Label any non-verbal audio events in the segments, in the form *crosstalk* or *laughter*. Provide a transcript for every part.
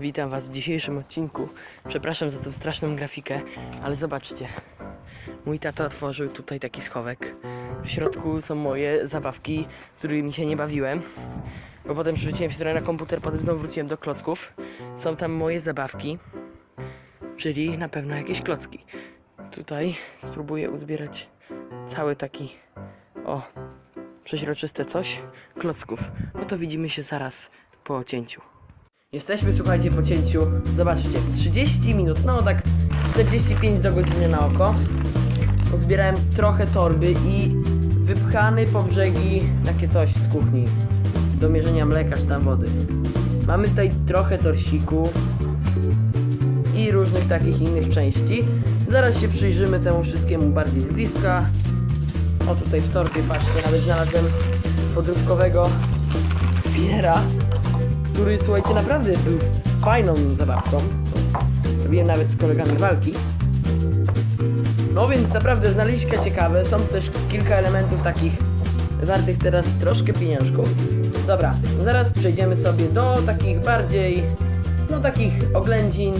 Witam Was w dzisiejszym odcinku. Przepraszam za tą straszną grafikę, ale zobaczcie. Mój tata otworzył tutaj taki schowek. W środku są moje zabawki, którymi się nie bawiłem. Bo potem przerzuciłem się na komputer, potem znowu wróciłem do klocków. Są tam moje zabawki, czyli na pewno jakieś klocki. Tutaj spróbuję uzbierać cały taki, o, przeźroczyste coś, klocków. No to widzimy się zaraz po cięciu. Jesteśmy, słuchajcie, po cięciu. Zobaczcie, w 30 minut, no tak 45 do godziny na oko. Pozbierałem trochę torby i wypchany po brzegi takie coś z kuchni. Do mierzenia mleka czy tam wody. Mamy tutaj trochę torsików i różnych takich innych części. Zaraz się przyjrzymy temu wszystkiemu bardziej z bliska. O tutaj w torbie, patrzcie, nawet znalazłem podróbkowego spiera który słuchajcie naprawdę był fajną zabawką. Robiłem nawet z kolegami walki. No więc naprawdę znaleziska ciekawe. Są też kilka elementów takich wartych teraz troszkę pieniążków. Dobra, zaraz przejdziemy sobie do takich bardziej, no takich oględzin,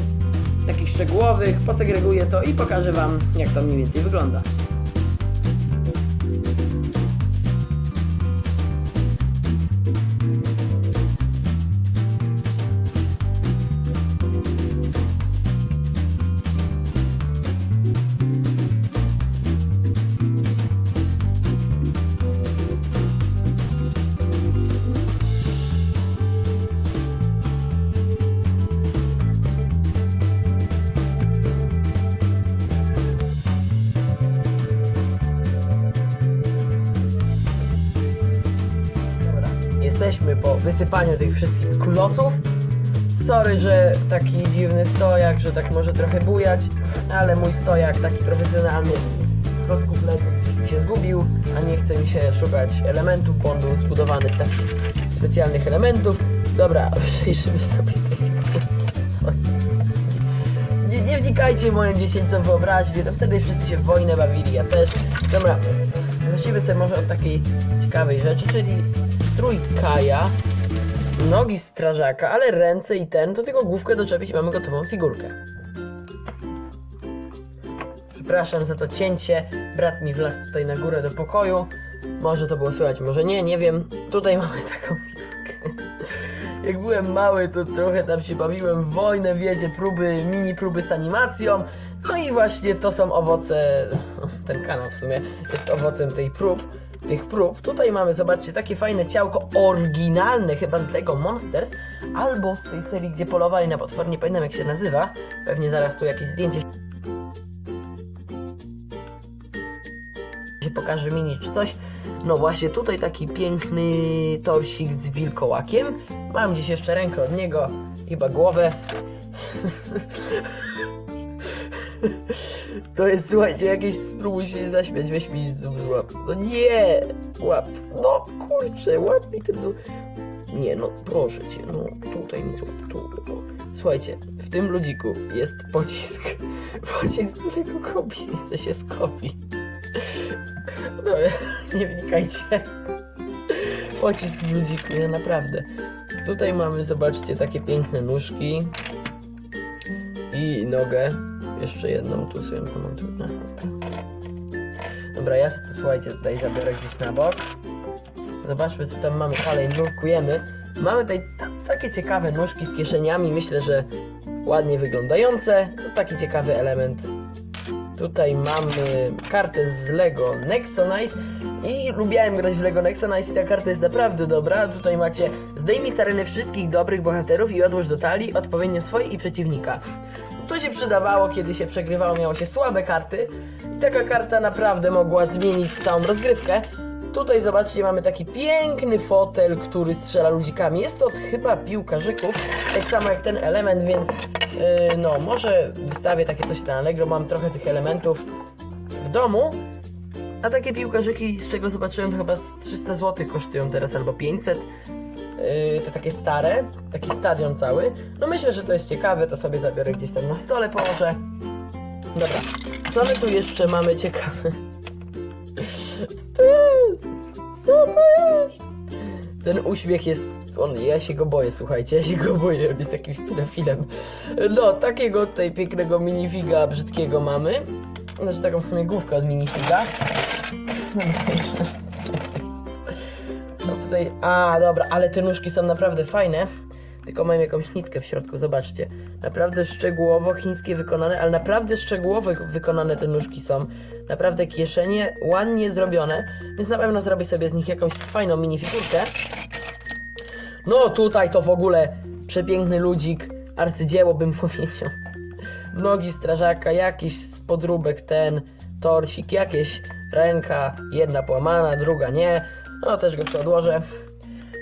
takich szczegółowych. Posegreguję to i pokażę Wam, jak to mniej więcej wygląda. Jesteśmy po wysypaniu tych wszystkich kloców. Sorry, że taki dziwny stojak, że tak może trochę bujać, ale mój stojak taki profesjonalny z klocków Lego gdzieś mi się zgubił, a nie chce mi się szukać elementów, bo on był zbudowany z takich specjalnych elementów. Dobra, *laughs* przejrzymy sobie te. Nie, nie wnikajcie w moją dziecięcą wyobraźnię, to wtedy wszyscy się w wojnę bawili, ja też. Dobra, zacznijmy sobie może od takiej ciekawej rzeczy, czyli strój Kaja, nogi strażaka, ale ręce i ten, to tylko główkę doczepić i mamy gotową figurkę. Przepraszam za to cięcie, brat mi wlazł tutaj na górę do pokoju. Może to było słychać, może nie, nie wiem. Tutaj *laughs* mamy taką figurkę. Jak byłem mały, to trochę tam się bawiłem w wojnę, wiecie, próby, mini próby z animacją. No i właśnie to są owoce, ten kanał w sumie jest owocem tej prób, tych prób. Tutaj mamy, zobaczcie, takie fajne ciałko oryginalne, chyba z Lego Monsters, albo z tej serii, gdzie polowali na potwór, nie pamiętam jak się nazywa. Pewnie zaraz tu jakieś zdjęcie się pokaże mini czy coś. No właśnie tutaj taki piękny torsik z wilkołakiem. Mam gdzieś jeszcze rękę od niego, chyba głowę. *laughs* To jest, słuchajcie, jakieś spróbuj się zaśmiać, weź mi zoom z łap. No nie, łap, no kurczę, łap mi ten zoom. Nie, no proszę cię, no tutaj mi złap, tu. Słuchajcie, w tym ludziku jest pocisk. *laughs* Pocisk, którego kobi, się skopi. *laughs* No, *laughs* nie wnikajcie. Pocisk w ludziku, ja naprawdę. Tutaj mamy, zobaczcie, takie piękne nóżki. I nogę. Jeszcze jedną tu sobie zamontuję. Dobra. Ja sobie to, słuchajcie, tutaj zabiorę gdzieś na bok. Zobaczmy, co tam mamy dalej, nurkujemy. Mamy tutaj ta- takie ciekawe nóżki z kieszeniami, myślę, że ładnie wyglądające. To taki ciekawy element Tutaj mamy kartę z Lego Nexonice i lubiałem grać w Lego Nexonice i ta karta jest naprawdę dobra. Tutaj macie zdejmij z areny wszystkich dobrych bohaterów i odłóż do talii odpowiednio swoje i przeciwnika. To się przydawało, kiedy się przegrywało, miało się słabe karty i taka karta naprawdę mogła zmienić całą rozgrywkę. Tutaj zobaczcie, mamy taki piękny fotel, który strzela ludzikami. Jest to chyba piłkarzyków, tak samo jak ten element, więc yy, no, może wystawię takie coś na Allegro. Mam trochę tych elementów w domu. A takie piłkarzyki, z czego zobaczyłem, to chyba z 300 zł kosztują teraz albo 500. Yy, te takie stare, taki stadion cały. No myślę, że to jest ciekawe, to sobie zabiorę gdzieś tam na stole, położę. Dobra, co my tu jeszcze mamy ciekawe? Co to jest? Co to jest? Ten uśmiech jest on, ja się go boję, słuchajcie, ja się go boję, on jest jakimś pedofilem. No, takiego tutaj pięknego minifiga brzydkiego mamy. Znaczy taką w sumie główkę od minifiga. No tutaj, a dobra, ale te nóżki są naprawdę fajne. Tylko mają jakąś nitkę w środku, zobaczcie. Naprawdę szczegółowo chińskie wykonane, ale naprawdę szczegółowo wykonane te nóżki są. Naprawdę kieszenie ładnie zrobione, więc na pewno zrobię sobie z nich jakąś fajną minifigurkę. No tutaj to w ogóle przepiękny ludzik, arcydzieło bym *laughs* powiedział. Nogi strażaka, jakiś z podróbek ten, torsik, jakieś ręka, jedna połamana, druga nie. No też go sobie odłożę.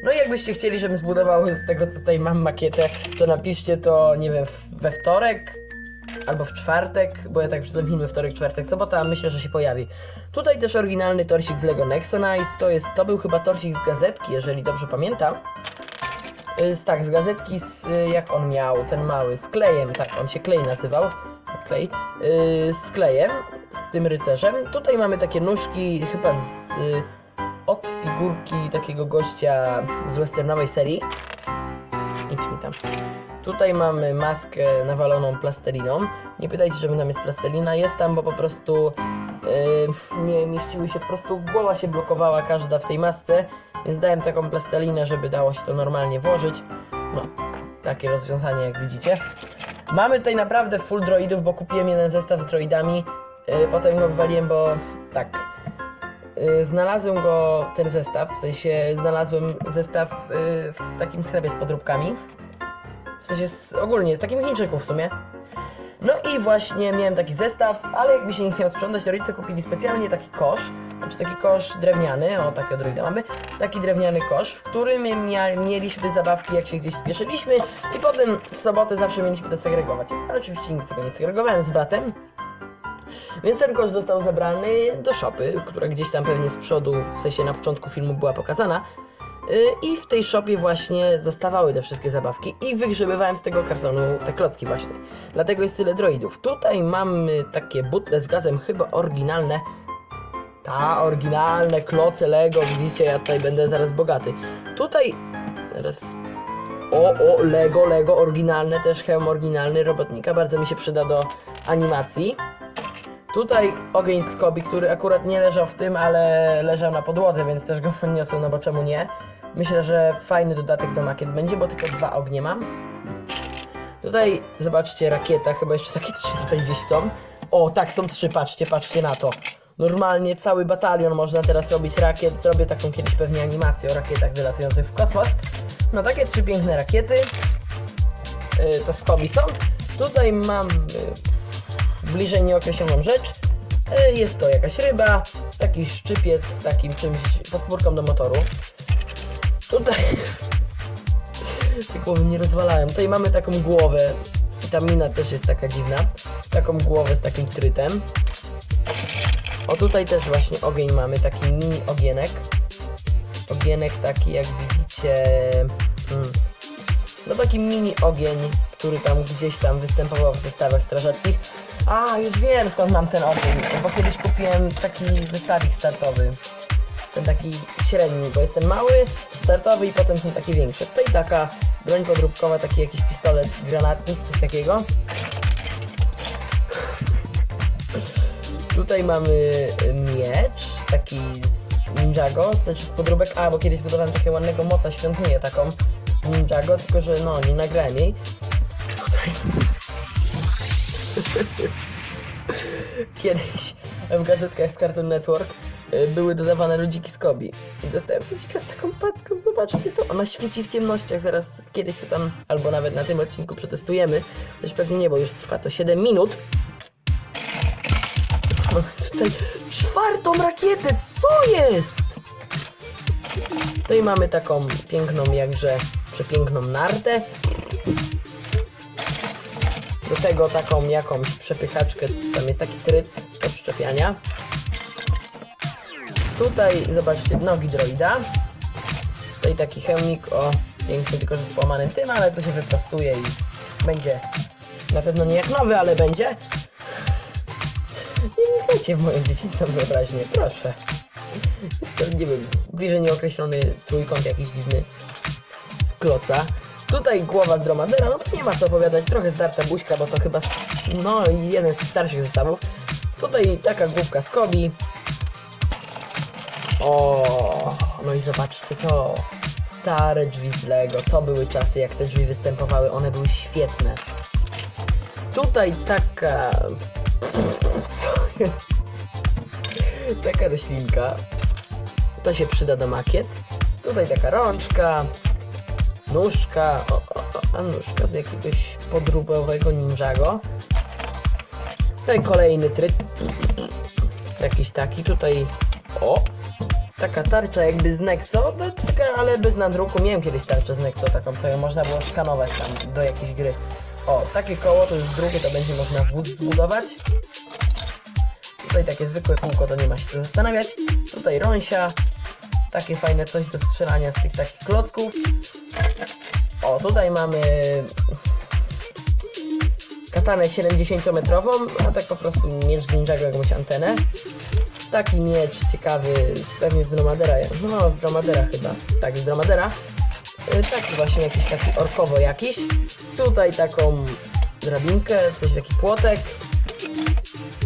No i jakbyście chcieli, żebym zbudował z tego, co tutaj mam makietę, to napiszcie to, nie wiem, we wtorek albo w czwartek, bo ja tak wrzucam wtorek, czwartek, sobota, a myślę, że się pojawi. Tutaj też oryginalny torsik z Lego Nexonize, to jest, to był chyba torsik z gazetki, jeżeli dobrze pamiętam. Y, z- tak, z gazetki, z, y, jak on miał, ten mały, z klejem, tak, on się klej nazywał, tak, klej, y, z klejem, z tym rycerzem. Tutaj mamy takie nóżki, chyba z, y, od figurki takiego gościa z westernowej serii. Idź mi tam. Tutaj mamy maskę nawaloną plasteliną. Nie pytajcie, czemu tam jest plastelina. Jest tam, bo po prostu yy, nie mieściły się, po prostu głowa się blokowała każda w tej masce, więc dałem taką plastelinę, żeby dało się to normalnie włożyć. No, takie rozwiązanie jak widzicie. Mamy tutaj naprawdę full droidów, bo kupiłem jeden zestaw z droidami. Yy, potem go wywaliłem, bo tak, Y, Znalazłem go, ten zestaw, w sensie znalazłem zestaw y, w takim sklepie z podróbkami. W sensie z, ogólnie, z takim Chińczyków w sumie. No i właśnie miałem taki zestaw, ale jakby się nie chciał sprzątać, to rodzice kupili specjalnie taki kosz, znaczy taki kosz drewniany, o takiego droida mamy, taki drewniany kosz, w którym mieliśmy zabawki jak się gdzieś spieszyliśmy i potem w sobotę zawsze mieliśmy to segregować. Ale oczywiście nigdy tego nie segregowałem z bratem, więc ten kosz został zabrany do szopy, która gdzieś tam pewnie z przodu, w sensie na początku filmu była pokazana. Yy, I w tej szopie właśnie zostawały te wszystkie zabawki i wygrzebywałem z tego kartonu te klocki właśnie. Dlatego jest tyle droidów. Tutaj mamy takie butle z gazem, chyba oryginalne. Ta, oryginalne kloce Lego, widzicie, ja tutaj będę zaraz bogaty. Tutaj, teraz... O, o, Lego, Lego, oryginalne, też hełm oryginalny robotnika, bardzo mi się przyda do animacji. Tutaj ogień z Kobi, który akurat nie leżał w tym, ale leżał na podłodze, więc też go *laughs* podniosłem, no bo czemu nie? Myślę, że fajny dodatek do makiet będzie, bo tylko dwa ognie mam. Tutaj zobaczcie rakieta, chyba jeszcze takie trzy tutaj gdzieś są. O, tak, są trzy, patrzcie, patrzcie na to. Normalnie cały batalion można teraz robić rakiet. Zrobię taką kiedyś pewnie animację o rakietach wylatujących w kosmos. No takie trzy piękne rakiety. Yy, to z Kobi są. Tutaj mam yy, bliżej nieokreśloną rzecz. Yy, Jest to jakaś ryba, taki szczypiec z takim czymś, podpórką do motoru. Tutaj... *laughs* Te głowy mnie rozwalają. Tutaj mamy taką głowę. I ta mina też jest taka dziwna. Taką głowę z takim trytem. O tutaj też właśnie ogień mamy, taki mini ogienek. Ogienek taki jak widzicie... Hmm, no taki mini ogień, który tam gdzieś tam występował w zestawach strażackich. A, już wiem skąd mam ten ogień, bo kiedyś kupiłem taki zestawik startowy. Ten taki średni, bo jest ten mały, startowy i potem są takie większe. Tutaj taka broń podróbkowa, taki jakiś pistolet, granatnik, coś takiego. Tutaj mamy miecz, taki z Ninjago, znaczy z podróbek, a bo kiedyś zbudowałem takiego ładnego moca świątynię taką Ninjago, tylko że no, nie nagrałem jej. *laughs* Kiedyś w gazetkach z Cartoon Network y, były dodawane ludziki z Kobi. I dostałem ludzika z taką packą, zobaczcie to. Ona świeci w ciemnościach, zaraz kiedyś się tam, albo nawet na tym odcinku przetestujemy. Też pewnie nie, bo już trwa to 7 minut. Mamy tutaj czwartą rakietę, co jest? Tutaj mamy taką piękną, jakże przepiękną nartę. Do tego taką jakąś przepychaczkę, tam jest taki tryb do przyczepiania. Tutaj zobaczcie nogi droida. Tutaj taki chemik, o piękny, tylko że z połamanym tym, ale to się wyprostuje i będzie na pewno nie jak nowy, ale będzie. Nie wnikajcie w moją dziecięcą wyobraźnię, proszę. Jest to, nie wiem, bliżej nieokreślony trójkąt jakiś dziwny. Z kloca. Tutaj głowa z dromadera, no to nie ma co opowiadać, trochę zdarta buźka, bo to chyba, no jeden z starszych zestawów. Tutaj taka główka z Kobi. O, no i zobaczcie to. Stare drzwi z Lego. To były czasy, jak te drzwi występowały. One były świetne. Tutaj taka... Co jest? Taka roślinka. To się przyda do makiet. Tutaj taka rączka. Nóżka. O, o, o, a nóżka z jakiegoś podróbowego ninjago. Tutaj kolejny tryb. Jakiś taki. Tutaj... O! Taka tarcza jakby z Nexo, no, taka, ale bez nadruku. Miałem kiedyś tarczę z Nexo, taką, co ją można było skanować tam do jakiejś gry. O, takie koło, to już drugie, to będzie można wóz zbudować. Tutaj takie zwykłe kółko, to nie ma się co zastanawiać. Tutaj rąsia. Takie fajne coś do strzelania z tych takich klocków. O, tutaj mamy katanę 70-metrową, a tak po prostu miecz z ninjago, jakąś antenę. Taki miecz ciekawy, pewnie z Dromadera. No, z Dromadera chyba. Tak, z Dromadera. Y, Taki właśnie jakiś taki orkowo jakiś. Tutaj taką drabinkę, w sensie taki płotek.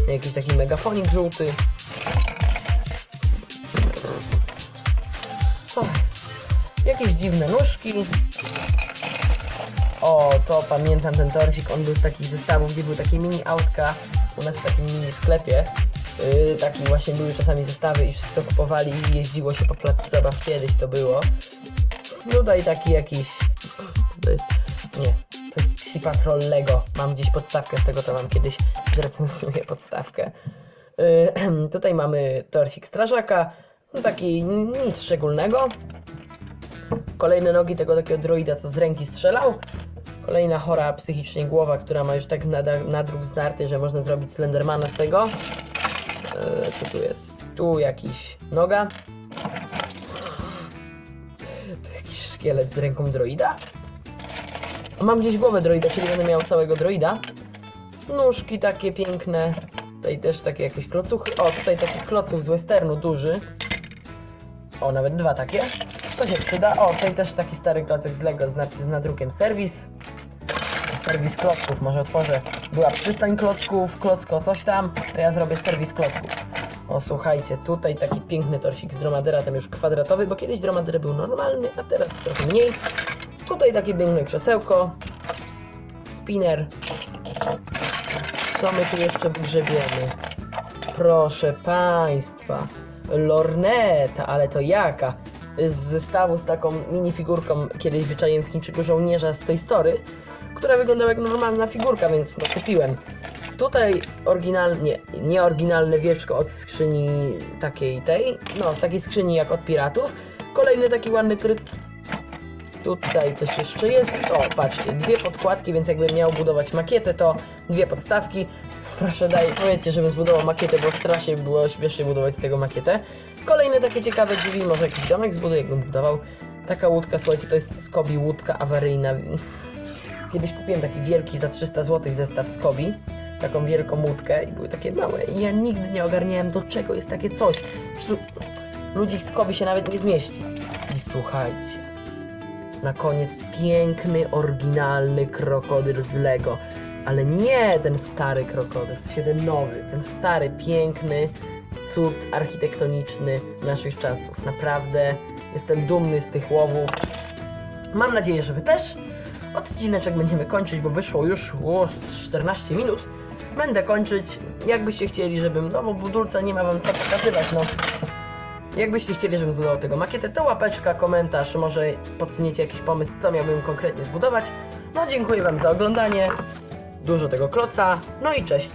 Jakiś taki megafonik żółty. Jakieś dziwne nóżki. O, to pamiętam ten torsik, on był z takich zestawów, gdzie były takie mini autka u nas w takim mini sklepie. Yy, taki właśnie były czasami zestawy i wszyscy to kupowali i jeździło się po placu zabaw, kiedyś to było. Tutaj taki jakiś... to jest? Nie, to jest Psi Patrol Lego. Mam gdzieś podstawkę z tego, to mam kiedyś *laughs* zrecenzuję podstawkę. Yy, *clears throat* tutaj mamy torsik strażaka, no taki nic szczególnego. Kolejne nogi tego takiego droida, co z ręki strzelał. Kolejna chora psychicznie głowa, która ma już tak nadruk zdarty, że można zrobić Slendermana z tego. Eee, co tu jest? Tu jakiś noga. Tu jakiś szkielet z ręką droida. Mam gdzieś głowę droida, czyli będę miał całego droida. Nóżki takie piękne. Tutaj też takie jakieś klocuchy. O, tutaj taki klocuch z westernu duży. O, nawet dwa takie. To się przyda. O, tutaj też taki stary klocek z Lego z, z nadrukiem serwis. Serwis klocków, może otworzę. Była przystań klocków, klocko coś tam, to ja zrobię serwis klocków. O, słuchajcie, tutaj taki piękny torsik z dromadera, tam już kwadratowy, bo kiedyś dromader był normalny, a teraz trochę mniej. Tutaj takie piękne krzesełko. Spinner. Co my tu jeszcze wygrzebiemy? Proszę Państwa, lorneta, ale to jaka? Z zestawu z taką minifigurką kiedyś wyczaiłem w Chińczyku żołnierza z Toy Story, która wyglądała jak normalna figurka, więc no kupiłem. Tutaj oryginalnie, nie oryginalne wieczko od skrzyni takiej tej, no z takiej skrzyni jak od piratów. Kolejny taki ładny tryt Tutaj coś jeszcze jest. O, patrzcie, dwie podkładki, więc jakbym miał budować makietę, to dwie podstawki. Proszę daj, powiedzcie, żebym zbudował makietę, bo strasznie było śmiesznie budować z tego makietę. Kolejne takie ciekawe drzwi, może jakiś domek zbuduję, jakbym budował. Taka łódka, słuchajcie, to jest Skobi łódka awaryjna. Kiedyś kupiłem taki wielki za 300 zł zestaw Skobi. Taką wielką łódkę i były takie małe. I ja nigdy nie ogarniałem, do czego jest takie coś. Ludzi z Skobi się nawet nie zmieści. I słuchajcie. Na koniec piękny, oryginalny krokodyl z Lego. Ale nie ten stary krokodyl, w sensie ten nowy, ten stary, piękny cud architektoniczny naszych czasów. Naprawdę jestem dumny z tych łowów. Mam nadzieję, że Wy też. Odcineczek będziemy kończyć, bo wyszło już o, z 14 minut. Będę kończyć. Jakbyście chcieli, żebym. No bo budulca nie ma wam co pokazywać, no. Jakbyście chcieli, żebym zbudował tego makietę, to łapeczka, komentarz, może podsuniecie jakiś pomysł, co miałbym konkretnie zbudować. No dziękuję wam za oglądanie. Dużo tego kloca. No i cześć.